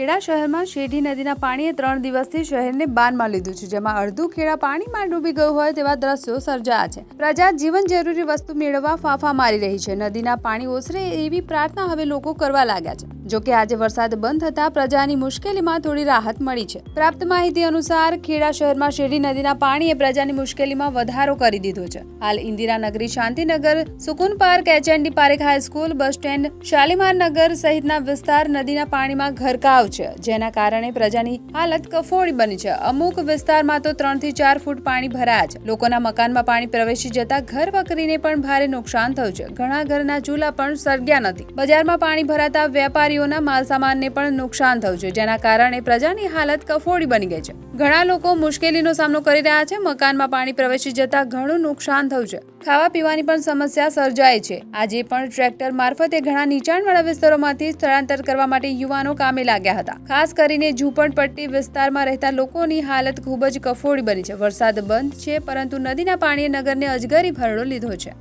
ખેડા શહેરમાં શેઢી નદીના પાણીએ ત્રણ દિવસથી શહેરને બાનમાં લીધું છે, જેમાં અડધું ખેડા પાણીમાં ડૂબી ગયું હોય તેવા દ્રશ્યો સર્જાયા છે. પ્રજા જીવન જરૂરી વસ્તુ મેળવવા ફાફા મારી રહી છે. નદીના પાણી ઓસરે એવી પ્રાર્થના હવે લોકો કરવા લાગ્યા છે. જો કે આજે વરસાદ બંધ થતાં પ્રજાની મુશ્કેલીમાં થોડી રાહત મળી છે. પ્રાપ્ત માહિતી અનુસાર ખેડા શહેરમાં શેરડી નદીના પાણીએ પ્રજાની મુશ્કેલીમાં વધારો કરી દીધો છે. હાલ Indiranagari Shantinagar, Sukun park HND Parekh high school bus stand, Shalimar Nagar સહિતના વિસ્તાર નદીના પાણીમાં ઘરકાવ છે. જેના કારણે પ્રજાની હાલત કફોડી બની છે. અમુક વિસ્તારમાં તો ત્રણથી ચાર ફૂટ પાણી ભરાયા છે. લોકોના મકાનમાં પાણી પ્રવેશી જતા ઘર વકરીને પણ ભારે નુકસાન થયું છે. ઘણા ઘરના ચૂલા પણ સળગ્યા નથી. બજારમાં પાણી ભરાતા વેપારીઓના માલસામાનને પણ નુકસાન થયું છે, જેના કારણે પ્રજાની હાલત કફોડી બની ગઈ છે. ઘણા લોકો મુશ્કેલીનો સામનો કરી રહ્યા છે, મકાનમાં પાણી પ્રવેશી જતા ઘણું નુકસાન થયું છે. ખાવા પીવાની પણ સમસ્યા સર્જાય છે. આજે પણ ટ્રેક્ટર મારફતે ઘણા નીચાણવાળા વિસ્તારોમાંથી સ્થળાંતર કરવા માટે યુવાનો કામે લાગ્યા હતા. ખાસ કરીને ઝૂંપડપટ્ટી વિસ્તારમાં રહેતા લોકોની હાલત ખૂબ જ કફોડી બની છે. વરસાદ બંધ છે, પરંતુ નદીના પાણીએ નગરને અજગરી ભરડો લીધો છે.